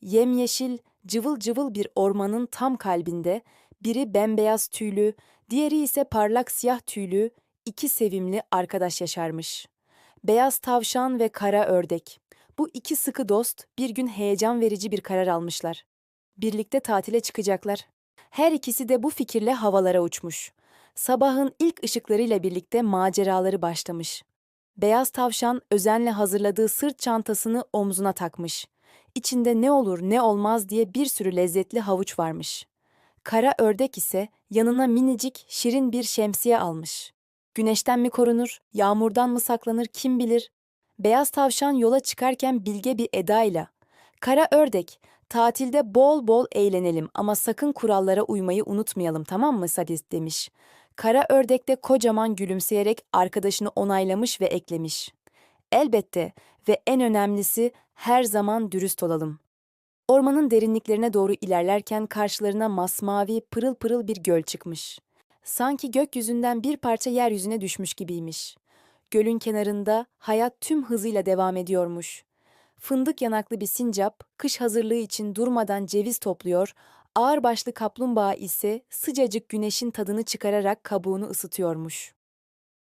yemyeşil, cıvıl cıvıl bir ormanın tam kalbinde, biri bembeyaz tüylü, diğeri ise parlak siyah tüylü iki sevimli arkadaş yaşarmış. Beyaz tavşan ve kara ördek. Bu iki sıkı dost bir gün heyecan verici bir karar almışlar. Birlikte tatile çıkacaklar. Her ikisi de bu fikirle havalara uçmuş. Sabahın ilk ışıklarıyla birlikte maceraları başlamış. Beyaz tavşan özenle hazırladığı sırt çantasını omzuna takmış. İçinde ne olur ne olmaz diye bir sürü lezzetli havuç varmış. Kara ördek ise yanına minicik, şirin bir şemsiye almış. Güneşten mi korunur, yağmurdan mı saklanır kim bilir? Beyaz tavşan yola çıkarken bilge bir edayla. Kara ördek, tatilde bol bol eğlenelim ama sakın kurallara uymayı unutmayalım tamam mı sadist demiş. Kara ördek de kocaman gülümseyerek arkadaşını onaylamış ve eklemiş. Elbette ve en önemlisi her zaman dürüst olalım. Ormanın derinliklerine doğru ilerlerken karşılarına masmavi, pırıl pırıl bir göl çıkmış. Sanki gökyüzünden bir parça yeryüzüne düşmüş gibiymiş. Gölün kenarında hayat tüm hızıyla devam ediyormuş. Fındık yanaklı bir sincap, kış hazırlığı için durmadan ceviz topluyor, ağırbaşlı kaplumbağa ise sıcacık güneşin tadını çıkararak kabuğunu ısıtıyormuş.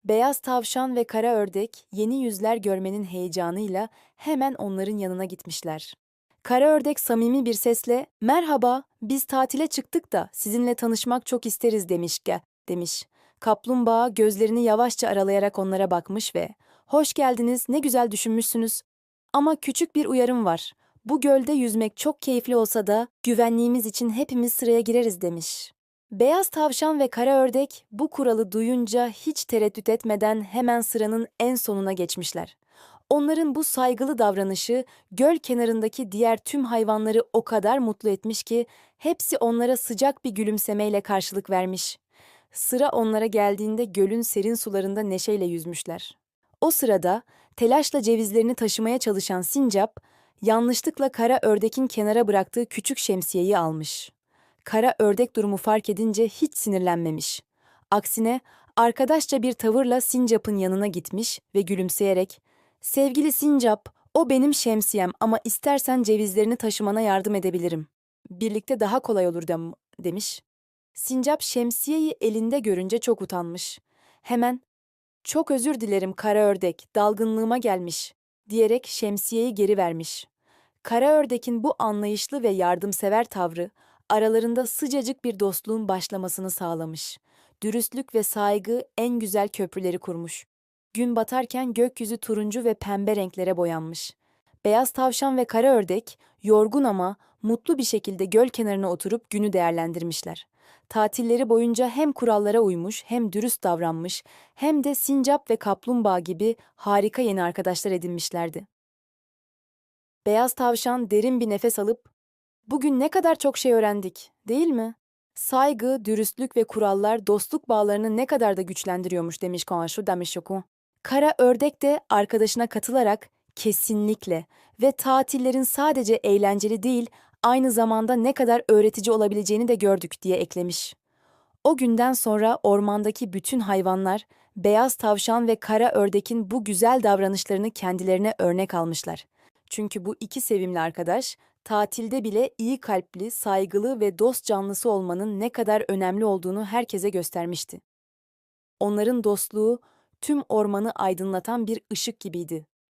Beyaz tavşan ve kara ördek yeni yüzler görmenin heyecanıyla hemen onların yanına gitmişler. Kara ördek samimi bir sesle "Merhaba, biz tatile çıktık da sizinle tanışmak çok isteriz." demiş ge demiş. Kaplumbağa gözlerini yavaşça aralayarak onlara bakmış ve "Hoş geldiniz, ne güzel düşünmüşsünüz. Ama küçük bir uyarım var. Bu gölde yüzmek çok keyifli olsa da güvenliğimiz için hepimiz sıraya gireriz." demiş. Beyaz tavşan ve kara ördek bu kuralı duyunca hiç tereddüt etmeden hemen sıranın en sonuna geçmişler. Onların bu saygılı davranışı göl kenarındaki diğer tüm hayvanları o kadar mutlu etmiş ki hepsi onlara sıcak bir gülümsemeyle karşılık vermiş. Sıra onlara geldiğinde gölün serin sularında neşeyle yüzmüşler. O sırada telaşla cevizlerini taşımaya çalışan sincap yanlışlıkla kara ördekin kenara bıraktığı küçük şemsiyeyi almış. Kara ördek durumu fark edince hiç sinirlenmemiş. Aksine arkadaşça bir tavırla sincapın yanına gitmiş ve gülümseyerek Sevgili sincap, o benim şemsiyem ama istersen cevizlerini taşımana yardım edebilirim. Birlikte daha kolay olur dem demiş. Sincap şemsiyeyi elinde görünce çok utanmış. Hemen, çok özür dilerim kara ördek, dalgınlığıma gelmiş, diyerek şemsiyeyi geri vermiş. Kara ördekin bu anlayışlı ve yardımsever tavrı, aralarında sıcacık bir dostluğun başlamasını sağlamış. Dürüstlük ve saygı en güzel köprüleri kurmuş. Gün batarken gökyüzü turuncu ve pembe renklere boyanmış. Beyaz tavşan ve kara ördek, yorgun ama mutlu bir şekilde göl kenarına oturup günü değerlendirmişler. Tatilleri boyunca hem kurallara uymuş, hem dürüst davranmış, hem de sincap ve kaplumbağa gibi harika yeni arkadaşlar edinmişlerdi. Beyaz tavşan derin bir nefes alıp, "Bugün ne kadar çok şey öğrendik, değil mi? Saygı, dürüstlük ve kurallar dostluk bağlarını ne kadar da güçlendiriyormuş." demiş Konşu Damişoku. Kara ördek de arkadaşına katılarak kesinlikle ve tatillerin sadece eğlenceli değil, aynı zamanda ne kadar öğretici olabileceğini de gördük diye eklemiş. O günden sonra ormandaki bütün hayvanlar beyaz tavşan ve kara ördekin bu güzel davranışlarını kendilerine örnek almışlar. Çünkü bu iki sevimli arkadaş tatilde bile iyi kalpli, saygılı ve dost canlısı olmanın ne kadar önemli olduğunu herkese göstermişti. Onların dostluğu tüm ormanı aydınlatan bir ışık gibiydi.